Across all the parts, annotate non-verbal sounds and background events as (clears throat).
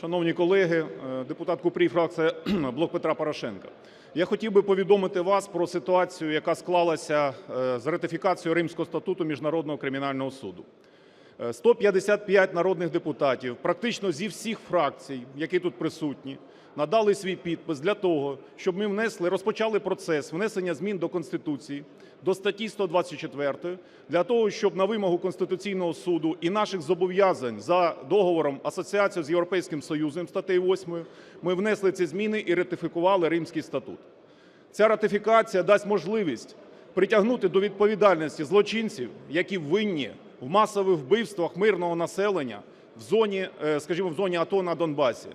Шановні колеги, е, депутат Купрій, фракція (clears throat) "Блок Петра Порошенка". Я хотів би повідомити вас про ситуацію, яка склалася е, з ратифікацією Римського статуту Міжнародного кримінального суду. Е, 155 народних депутатів, практично зі всіх фракцій, які тут присутні, надали свій підпис для того, щоб ми внесли, розпочали процес внесення змін до Конституції, до статті 124, для того, щоб на вимогу Конституційного Суду і наших зобов'язань за договором асоціації з Європейським Союзом, статтею 8, ми внесли ці зміни і ратифікували Римський статут. Ця ратифікація дасть можливість притягнути до відповідальності злочинців, які винні в масових вбивствах мирного населення в зоні, е, скажімо, в зоні АТО на Донбасі.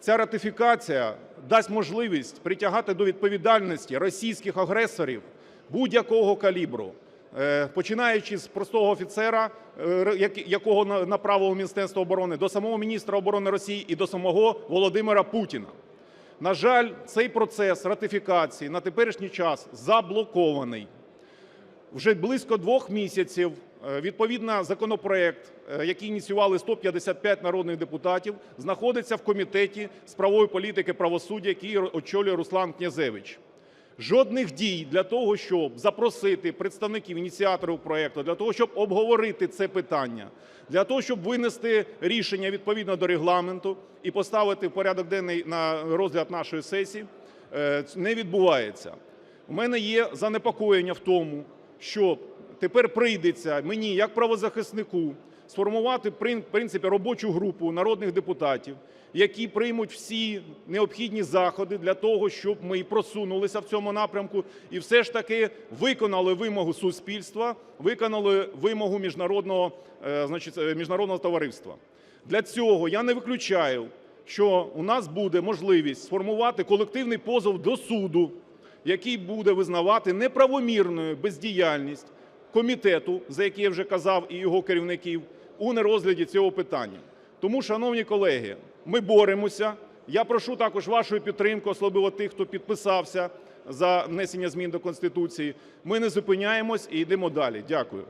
Ця ратифікація дасть можливість притягати до відповідальності російських агресорів будь-якого калібру, е, починаючи з простого офіцера, е, якого на- направило Міністерство оборони, до самого міністра оборони Росії і до самого Володимира Путіна. На жаль, цей процес ратифікації на теперішній час заблокований. Вже близько двох місяців відповідно законопроект, е, який ініціювали 155 народних депутатів, знаходиться в комітеті з правової політики правосуддя, який очолює Руслан Князевич. Жодних дій для того, щоб запросити представників ініціаторів проекту, для того, щоб обговорити це питання, для того, щоб винести рішення відповідно до регламенту і поставити в порядок денний на розгляд нашої сесії, е, не відбувається. У мене є занепокоєння в тому, що тепер прийдеться мені, як правозахиснику, сформувати в принципі робочу групу народних депутатів, які приймуть всі необхідні заходи для того, щоб ми просунулися в цьому напрямку і все ж таки виконали вимогу суспільства, виконали вимогу міжнародного, е, значить, е, міжнародного товариства. Для цього я не виключаю, що у нас буде можливість сформувати колективний позов до суду, який буде визнавати неправомірною бездіяльність комітету, за який я вже казав, і його керівників, у нерозгляді цього питання. Тому, шановні колеги, ми боремося. Я прошу також вашої підтримки, особливо тих, хто підписався за внесення змін до Конституції. Ми не зупиняємось і йдемо далі. Дякую.